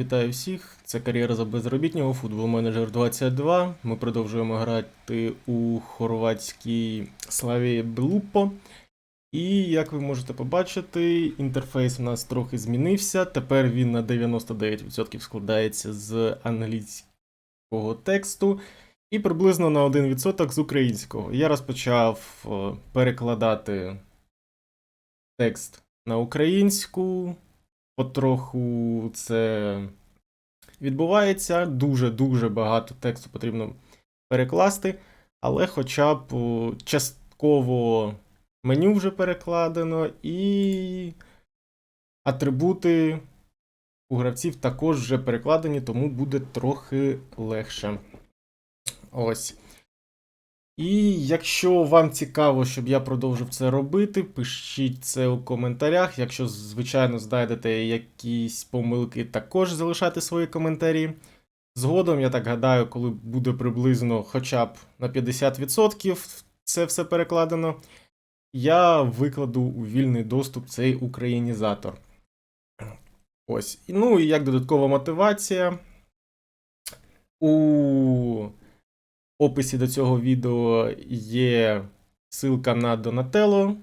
Вітаю всіх! Це кар'єра за безробітнього, футбол менеджер 22. Ми продовжуємо грати у хорватській славі Белуппо. І як ви можете побачити, інтерфейс у нас трохи змінився. Тепер він на 99% складається з англійського тексту і приблизно на 1% з українського. Я розпочав е, перекладати текст на українську. Потроху це відбувається. Дуже-дуже багато тексту потрібно перекласти, але хоча б частково меню вже перекладено, і атрибути у гравців також вже перекладені, тому буде трохи легше. Ось. І якщо вам цікаво, щоб я продовжив це робити, пишіть це у коментарях. Якщо, звичайно, знайдете якісь помилки, також залишайте свої коментарі. Згодом, я так гадаю, коли буде приблизно хоча б на 50% це все перекладено, я викладу у вільний доступ цей українізатор. Ось. Ну і як додаткова мотивація. У описі до цього відео є ссылка на Donatello,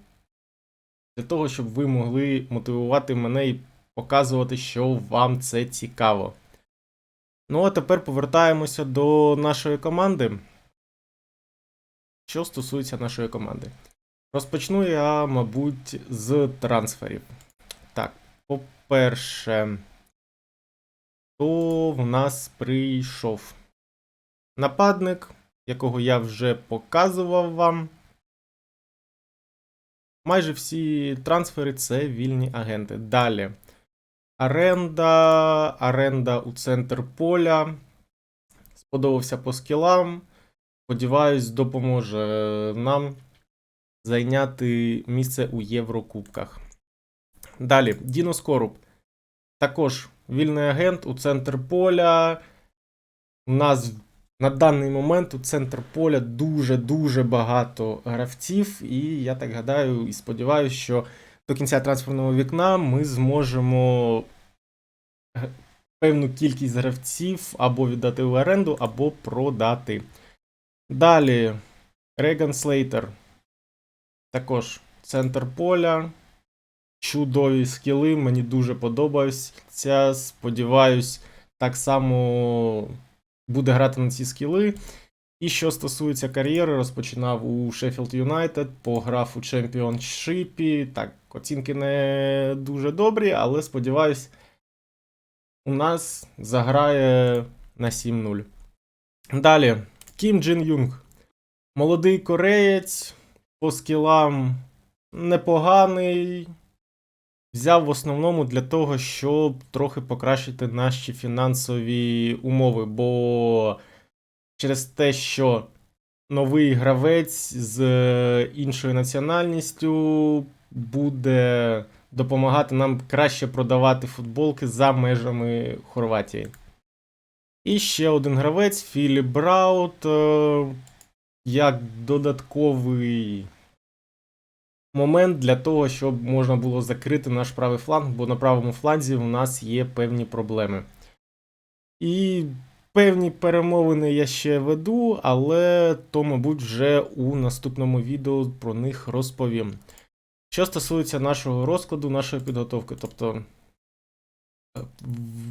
для того, щоб ви могли мотивувати мене і показувати, що вам це цікаво. Ну, а тепер повертаємося до нашої команди. Що стосується нашої команди. Розпочну я, мабуть, з трансферів. Так, по-перше, хто в нас прийшов? Нападник, якого я вже показував вам. Майже всі трансфери це вільні агенти. Далі. Аренда. Аренда у центр поля. Сподобався по скілам. Сподіваюсь, допоможе нам зайняти місце у Єврокубках. Далі, Діно Скоруб. Також вільний агент у центр поля. У нас на даний момент у центр поля дуже-дуже багато гравців, і я так гадаю і сподіваюся, що до кінця трансферного вікна ми зможемо певну кількість гравців або віддати в оренду, або продати. Далі Реган Слейтер. Також центр поля. Чудові скіли, мені дуже подобаються. Сподіваюсь, так само буде грати на ці скіли. І що стосується кар'єри, розпочинав у Sheffield United, пограв у чемпіоншипі. Так, оцінки не дуже добрі, але сподіваюсь, у нас заграє на 7-0. Далі, Кім Джин Юнг. Молодий кореєць, по скілам непоганий. Взяв в основному для того, щоб трохи покращити наші фінансові умови, бо через те, що новий гравець з іншою національністю буде допомагати нам краще продавати футболки за межами Хорватії. І ще один гравець Філіп Браут, е, як додатковий момент для того, щоб можна було закрити наш правий фланг, бо на правому фланзі у нас є певні проблеми. І певні перемовини я ще веду, але то, мабуть, вже у наступному відео про них розповім. Що стосується нашого розкладу, нашої підготовки, тобто е,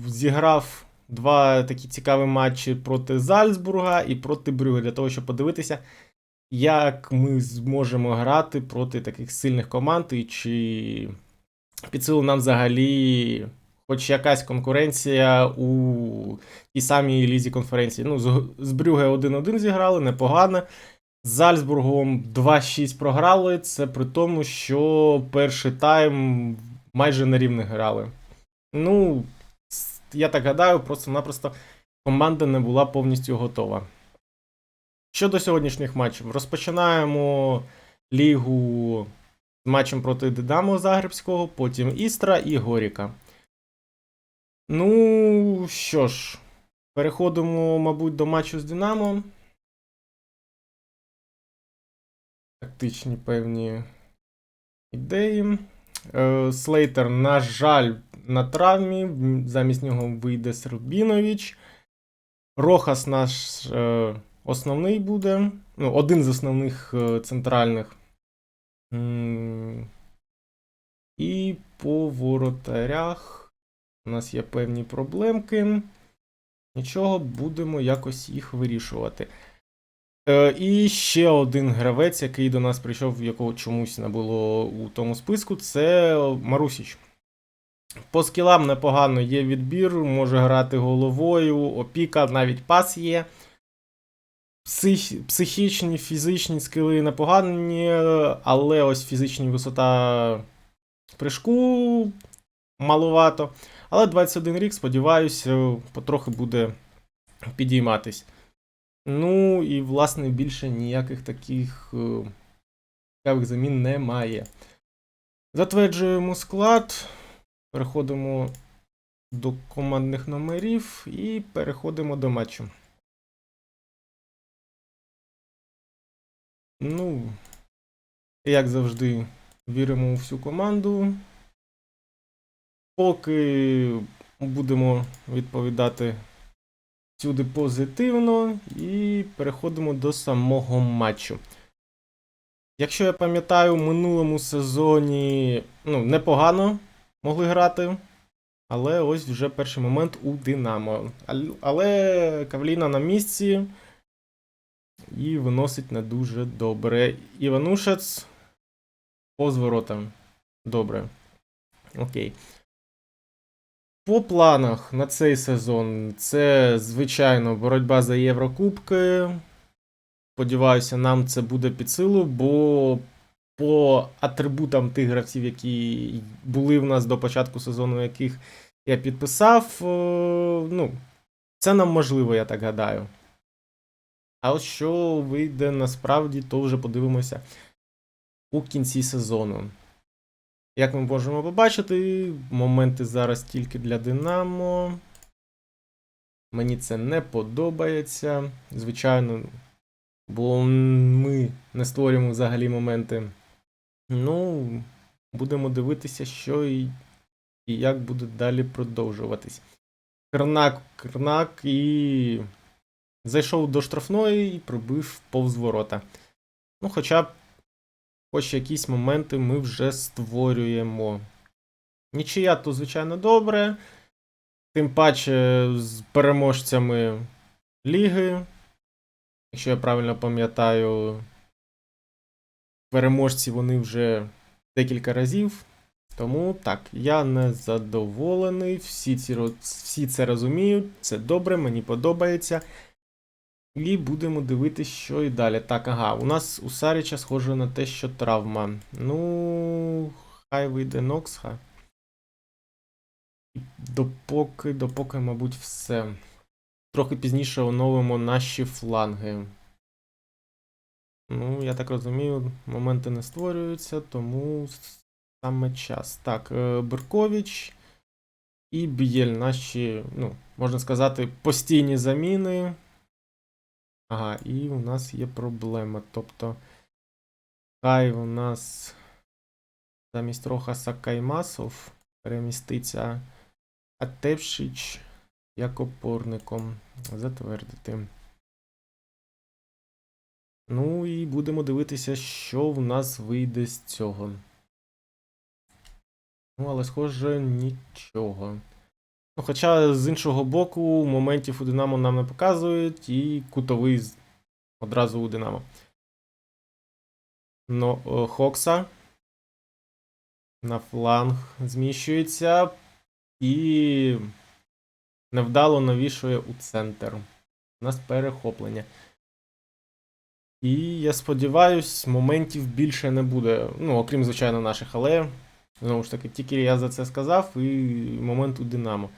зіграв два такі цікаві матчі проти Зальцбурга і проти Брюга, для того, щоб подивитися, як ми зможемо грати проти таких сильних команд, і чи під силу нам взагалі хоч якась конкуренція у тій самій лізі конференції. Ну, з, Брюге 1-1 зіграли, непогано. З Зальцбургом 2-6 програли. Це при тому, що перший тайм майже на рівних грали. Ну, я так гадаю, просто-напросто команда не була повністю готова. Щодо сьогоднішніх матчів, розпочинаємо лігу з матчем проти Динамо Загребського, потім Істра і Горіка. Ну що ж, переходимо, мабуть, до матчу з Динамо. Тактичні певні ідеї. Е, Слейтер, на жаль, на травмі. Замість нього вийде Сербінович. Рохас наш е, основний буде. Ну, один з основних е, центральних. І по воротарях у нас є певні проблемки. Нічого, будемо якось їх вирішувати. Е, і ще один гравець, який до нас прийшов, якого чомусь не було у тому списку, це Марусіч. По скілам непогано є відбір, може грати головою, опіка, навіть пас є. Псих, психічні, фізичні скіли непогані, але ось фізична висота прыжку маловато. Але 21 рік, сподіваюся, потрохи буде підійматись. Ну і, власне, більше ніяких таких е, цікавих замін немає. Затверджуємо склад, переходимо до командних номерів і переходимо до матчу. Ну, як завжди, віримо у всю команду. Поки будемо відповідати всюди позитивно і переходимо до самого матчу. Якщо я пам'ятаю, в минулому сезоні ну, непогано могли грати, але ось вже перший момент у Динамо. Але Кавліна на місці і виносить не дуже добре. Іванушець по зворотам. Добре. Окей. По планах на цей сезон це, звичайно, боротьба за Єврокубки. Сподіваюся, нам це буде під силу, бо по атрибутам тих гравців, які були в нас до початку сезону, яких я підписав, е, ну, це нам можливо, я так гадаю. А от що вийде насправді, то вже подивимося у кінці сезону. Як ми можемо побачити, моменти зараз тільки для Динамо. Мені це не подобається. Звичайно, бо ми не створюємо взагалі моменти. Ну, будемо дивитися, що і, і як буде далі продовжуватись. Кернак, Кернак і зайшов до штрафної і пробив повз ворота. Ну, хоча б хоч якісь моменти ми вже створюємо. Нічия то, звичайно, добре. Тим паче з переможцями ліги. Якщо я правильно пам'ятаю, переможці вони вже декілька разів. Тому так, я не задоволений. Всі, ці, всі це розуміють. Це добре, мені подобається. І будемо дивитися, що і далі. Так, ага, у нас у Саріча схоже на те, що травма. Ну, хай вийде Ноксха. Допоки, допоки, мабуть, все. Трохи пізніше оновимо наші фланги. Ну, я так розумію, моменти не створюються, тому саме час. Так, е, Берковіч і Б'єль наші, ну, можна сказати, постійні заміни. Ага, і у нас є проблема. Тобто, хай у нас замість Рохаса Каймасов переміститься Атепшич як опорником. Затвердити. Ну і будемо дивитися, що в нас вийде з цього. Ну, але схоже, нічого. Ну, хоча з іншого боку, моментів у Динамо нам не показують, і кутовий одразу у Динамо. Ну, о, Хокса на фланг зміщується і невдало навішує у центр. У нас перехоплення. І я сподіваюсь, моментів більше не буде. Ну, окрім, звичайно, наших, але знову ж таки, тільки я за це сказав, і момент у Динамо.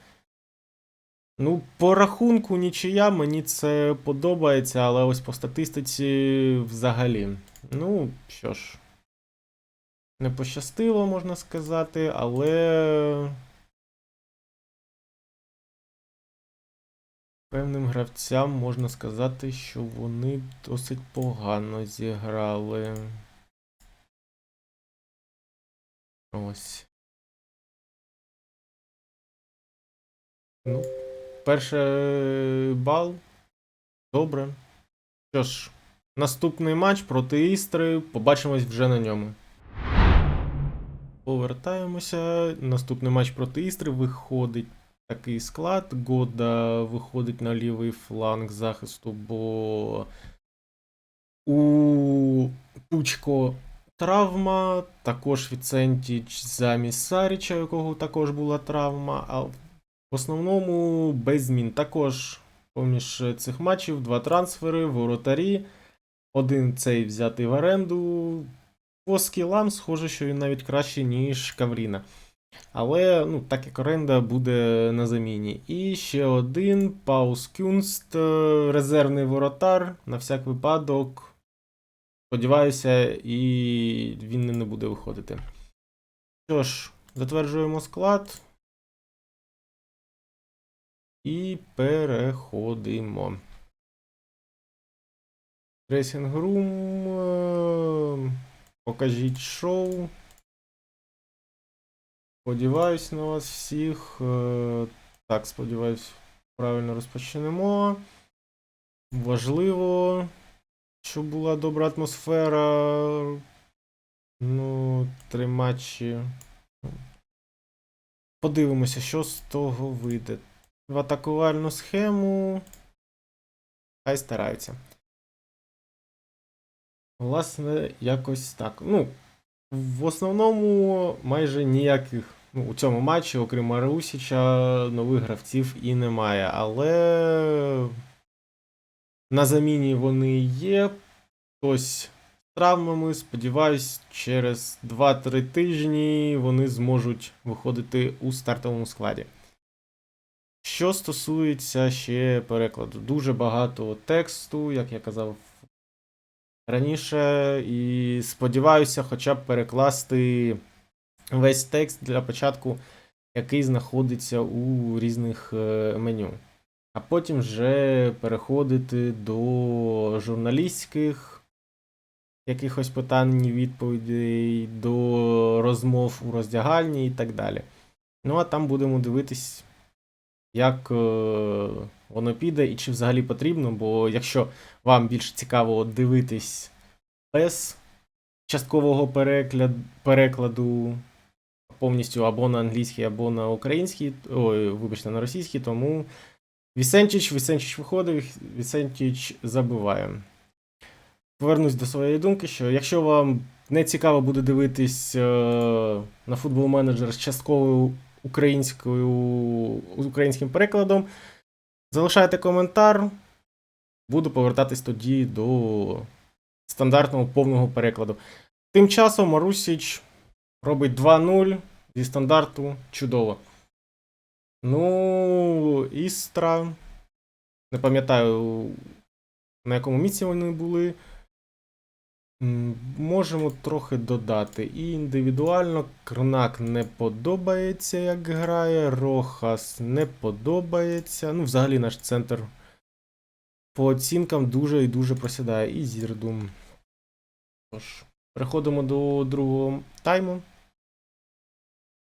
Ну, по рахунку нічия мені це подобається, але ось по статистиці взагалі. Ну, що ж, не пощастило, можна сказати, але. Певним гравцям можна сказати, що вони досить погано зіграли. Ось. Ну перший бал. Добре. Що ж, наступний матч проти Істри. Побачимось вже на ньому. Повертаємося. Наступний матч проти Істри. Виходить такий склад. Года виходить на лівий фланг захисту, бо у Пучко травма. Також Віцентіч замість Саріча, у якого також була травма. В основному без змін. Також поміж цих матчів два трансфери, воротарі. Один цей взятий в оренду. По скілам, схоже, що він навіть кращий, ніж Кавріна. Але, ну, так як оренда буде на заміні. І ще один Паус Кюнст, е, резервний воротар, на всяк випадок. Сподіваюся, і він не буде виходити. Що ж, затверджуємо склад. І переходимо. Dressing room. е, Покажіть шоу. Сподіваюсь на вас всіх. Е, Так, сподіваюсь, правильно розпочнемо. Важливо, щоб була добра атмосфера. Ну, три матчі. Подивимося, що з того вийде. В атакувальну схему. Хай стараються. Власне, якось так. Ну, в основному майже ніяких ну, у цьому матчі, окрім Марусіча, нових гравців і немає. Але на заміні вони є. Хтось з травмами. Сподіваюсь, через 2-3 тижні вони зможуть виходити у стартовому складі. Що стосується ще перекладу, дуже багато тексту, як я казав раніше, і сподіваюся, хоча б перекласти весь текст для початку, який знаходиться у різних е, меню. А потім вже переходити до журналістських якихось питань, і відповідей, до розмов у роздягальні і так далі. Ну, а там будемо дивитись, як е, воно піде і чи взагалі потрібно, бо якщо вам більше цікаво дивитись без часткового перекляд, перекладу повністю або на англійський, або на український, ой, вибачте, на російський, тому Вісенчич, Вісенчич виходить, Вісенчич забиває. Повернусь до своєї думки, що якщо вам не цікаво буде дивитись е, на футбол менеджер з частковою українською українським перекладом, залишайте коментар. Буду повертатись тоді до стандартного повного перекладу. Тим часом Марусіч робить 2-0 зі стандарту чудово. Ну, Істра. Не пам'ятаю, на якому місці вони були. Можемо трохи додати. І індивідуально Крнак не подобається, як грає. Рохас не подобається. Ну, взагалі наш центр по оцінкам дуже і дуже просідає. І Зірдум. Тож, переходимо до другого тайму.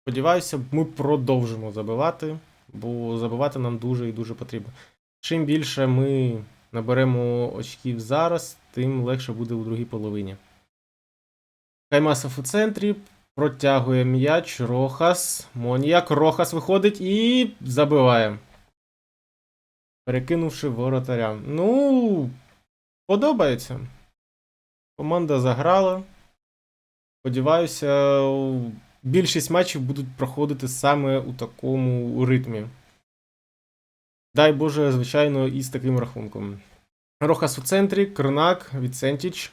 Сподіваюся, ми продовжимо забивати, бо забивати нам дуже і дуже потрібно. Чим більше ми наберемо очків зараз, тим легше буде у другій половині. Каймасов у центрі. Протягує м'яч. Рохас. Моніяк. Рохас виходить і забиває. Перекинувши воротаря. Ну, подобається. Команда заграла. Сподіваюся, більшість матчів будуть проходити саме у такому ритмі. Дай Боже, звичайно, і з таким рахунком. Рохас у центрі, Крнак, Віцентіч.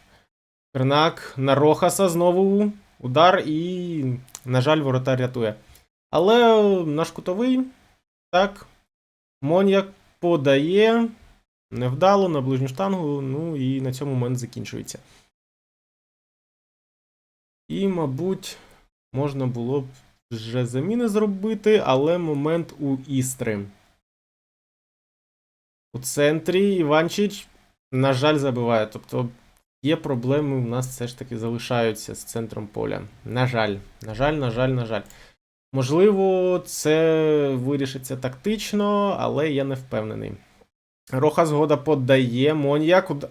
Крнак на Рохаса знову удар і, на жаль, воротар рятує. Але наш кутовий, так, Моньяк подає невдало на ближню штангу, ну і на цьому момент закінчується. І, мабуть, можна було б вже заміни зробити, але момент у Істри. У центрі Іванчич, на жаль, забиває. Тобто є проблеми у нас все ж таки залишаються з центром поля. На жаль, на жаль, на жаль, на жаль. Можливо, це вирішиться тактично, але я не впевнений. Роха згода подає. Моньяк. уд-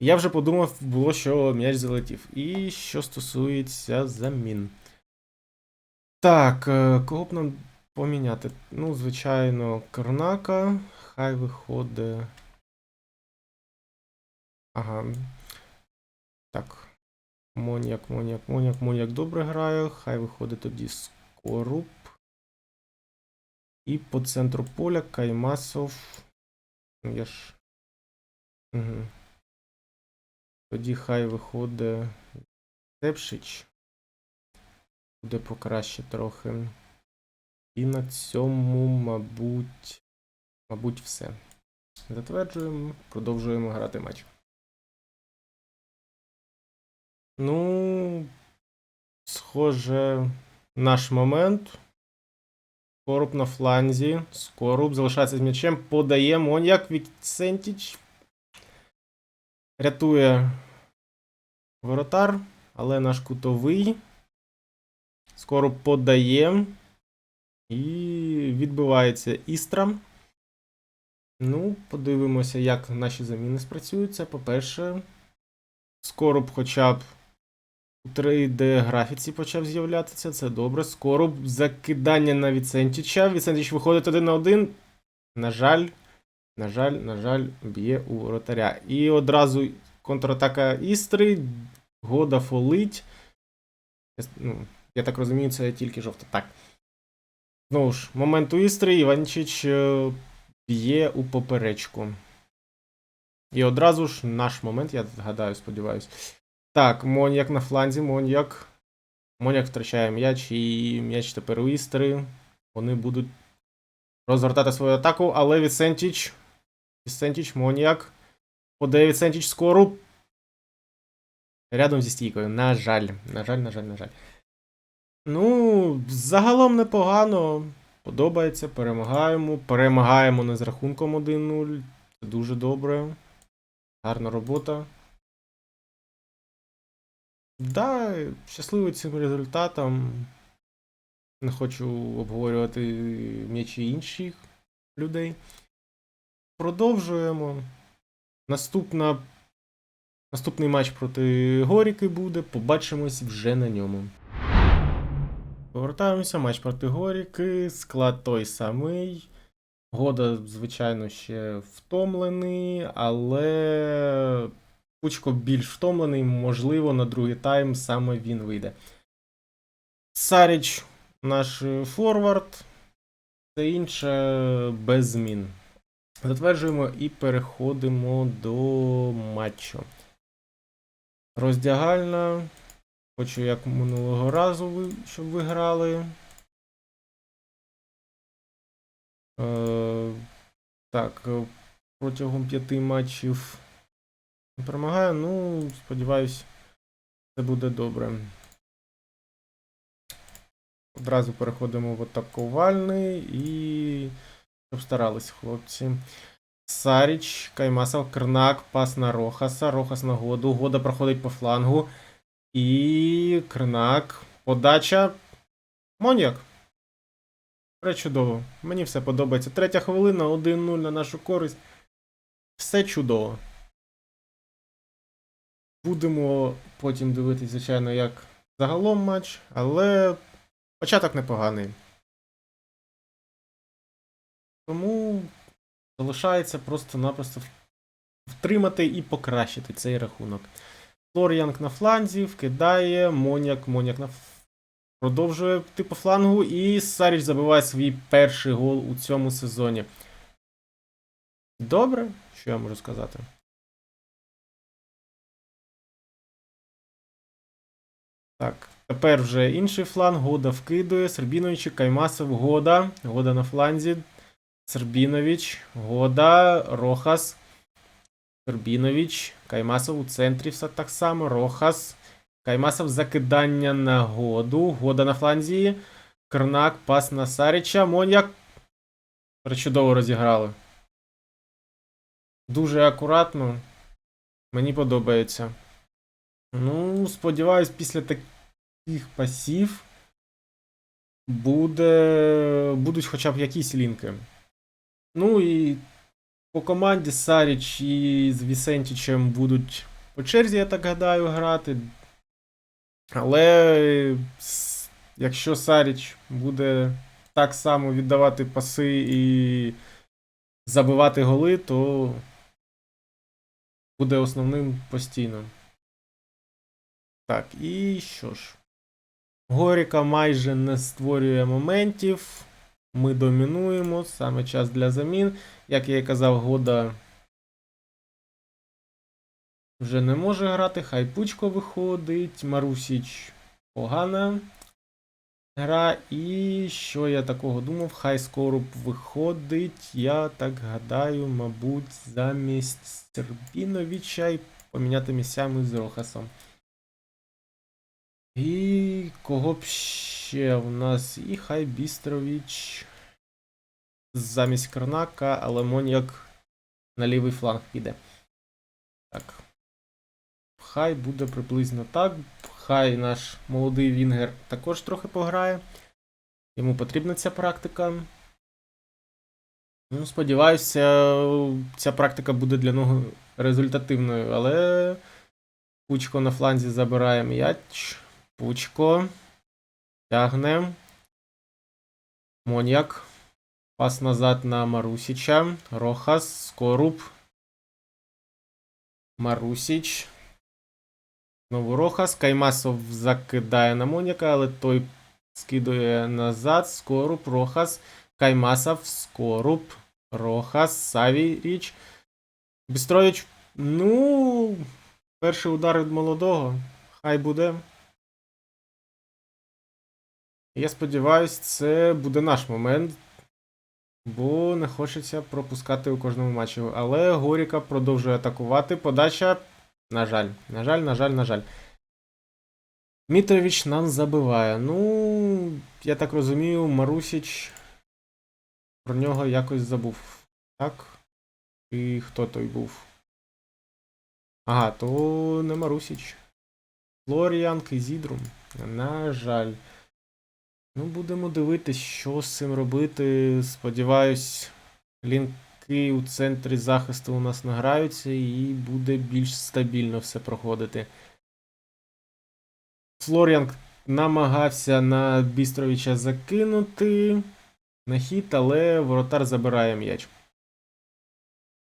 Я вже подумав, було, що м'яч залетів. І що стосується замін. Так, е, кого б нам поміняти? Ну, звичайно, Корнака. Хай виходить. Ага. Так. Моніяк, Моніяк, Моніяк, Моніяк добре грає. Хай виходить тоді Скоруб. І по центру поля Каймасов. Ну, Я ж. Угу. Тоді хай виходить Тепшич. Буде покраще трохи. І на цьому, мабуть. Мабуть, все. Затверджуємо, продовжуємо грати матч. Ну, схоже, наш момент. Скоруб на фланзі. Скоруб залишається з м'ячем. Подає Моньяк Віксентіч. Рятує воротар, але наш кутовий. Скоруб подає. І відбивається Істра. Ну, подивимося, як наші заміни спрацюються. По-перше, Скоруб хоча б у 3D графіці почав з'являтися, це добре. Скоруб закидання на Віцентіча. Віцентіч виходить один на один. На жаль, на жаль, на жаль, б'є у воротаря. І одразу контратака Істри. Года фолить. Ну, я так розумію, це тільки жовта. Так. Знову ж, момент у Істри, Іванчич е, б'є у поперечку. І одразу ж наш момент, я гадаю, сподіваюсь. Так, Моньяк на фланзі, Моньяк. Моньяк втрачає м'яч, і м'яч тепер у Істри. Вони будуть розгортати свою атаку, але Вісентіч. Вісентіч, Моньяк. Подає Вісентіч скору. Рядом зі стійкою. На жаль, на жаль, на жаль, на жаль. Ну, загалом непогано. Подобається, перемагаємо. Перемагаємо не з рахунком 1-0. Це дуже добре. Гарна робота. Да, щасливий цим результатом. Не хочу обговорювати м'ячі інших людей. Продовжуємо. Наступна, наступний матч проти Горіки буде. Побачимось вже на ньому. Повертаємося. Матч проти Горіки. Склад той самий. Года, звичайно, ще втомлений, але Пучко більш втомлений, можливо, на другий тайм саме він вийде. Саріч, наш форвард, все інше без змін. Затверджуємо і переходимо до матчу. Роздягальна. Хочу, як минулого разу, щоб ви грали. Е, так, е, протягом п'яти матчів перемагаю. Ну, сподіваюсь, це буде добре. Одразу переходимо в атакувальний і щоб старались хлопці. Саріч, Каймасов, Крнак, пас на Рохаса. Рохас на году. Года проходить по флангу. І Крнак. Подача. Моньяк. Пречудово. Мені все подобається. Третя хвилина, 1-0 на нашу користь. Все чудово. Будемо потім дивитися, звичайно, як загалом матч, але початок непоганий. Тому залишається просто-напросто втримати і покращити цей рахунок. Флоріанг на фланзі, вкидає, Моняк, Моняк на продовжує йти по флангу, і Саріч забиває свій перший гол у цьому сезоні. Добре, що я можу сказати? Так, тепер вже інший фланг. Года вкидує. Сербінович, Каймасов, Года. Года на фланзі. Сербінович, Года, Рохас. Сербінович, Каймасов у центрі все так само. Рохас. Каймасов закидання на году. Года на фланзі. Крнак, пас на Сарича. Моньяк. Причудово розіграли. Дуже акуратно. Мені подобається. Ну, сподіваюсь, після таких пасів буде, будуть хоча б якісь лінки. Ну і по команді Саріч і з Вісентічем будуть по черзі, я так гадаю, грати. Але якщо Саріч буде так само віддавати паси і забивати голи, то буде основним постійно. Так, і що ж. Горіка майже не створює моментів. Ми домінуємо. Саме час для замін. Як я і казав, года вже не може грати. Хай Пучко виходить. Марусіч погана гра. І що я такого думав? Хай Скоруб виходить. Я так гадаю, мабуть, замість Сербіновича і поміняти місцями з Рохасом. І кого б ще у нас? І хай Бістрович замість Карнака, але Моньяк на лівий фланг піде. Так. Хай буде приблизно так. Хай наш молодий Вінгер також трохи пограє. Йому потрібна ця практика. Ну, сподіваюся, ця практика буде для нього результативною, але Пучко на фланзі забирає м'яч. Пучко. Тягне. Моньяк. Пас назад на Марусіча. Рохас. Скоруб. Марусіч. Знову Рохас. Каймасов закидає на Моньяка, але той скидує назад. Скоруб. Рохас. Каймасов. Скоруб. Рохас. Савіріч. Бістрович. Ну. Перший удар від молодого. Хай буде. Я сподіваюся, це буде наш момент. Бо не хочеться пропускати у кожному матчі. Але Горіка продовжує атакувати. Подача. На жаль, на жаль, на жаль, на жаль. Мітрович нам забиває. Ну, я так розумію, Марусіч про нього якось забув. Так? І хто той був? Ага, то не Марусіч. Флоріан Кизідрум. На жаль. Ну, будемо дивитись, що з цим робити. Сподіваюсь, лінки у центрі захисту у нас награються і буде більш стабільно все проходити. Флоріан намагався на Бістровича закинути на хід, але воротар забирає м'яч.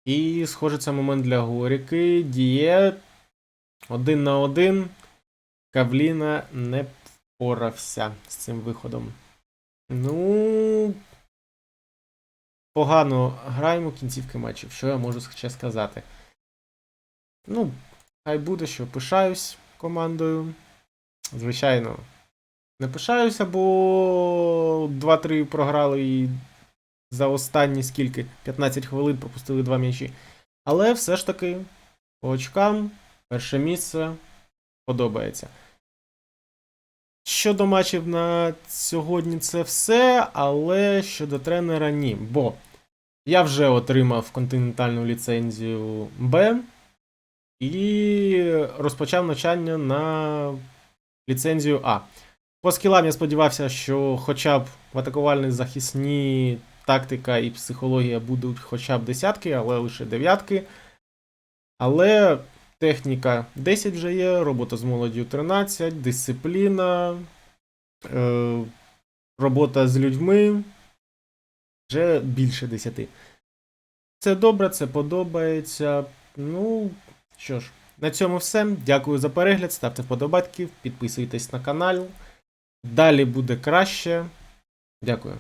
І, схоже, це момент для Горіки. Діє один на один. Кавліна не впорався з цим виходом. Ну. Погано граємо кінцівки матчів. Що я можу ще сказати? Ну, хай буде, що пишаюсь командою. Звичайно, не пишаюся, бо 2-3 програли і за останні скільки? 15 хвилин пропустили два м'ячі. Але все ж таки, по очкам, перше місце подобається. Щодо матчів на сьогодні це все, але щодо тренера ні. Бо я вже отримав континентальну ліцензію Б і розпочав навчання на ліцензію А. По скілам я сподівався, що хоча б в атакувальній захисні тактика і психологія будуть хоча б десятки, але лише дев'ятки. Але техніка 10 вже є, робота з молоддю 13, дисципліна, е, робота з людьми вже більше 10. Це добре, це подобається. Ну, що ж, на цьому все. Дякую за перегляд. Ставте вподобайки, підписуйтесь на канал. Далі буде краще. Дякую.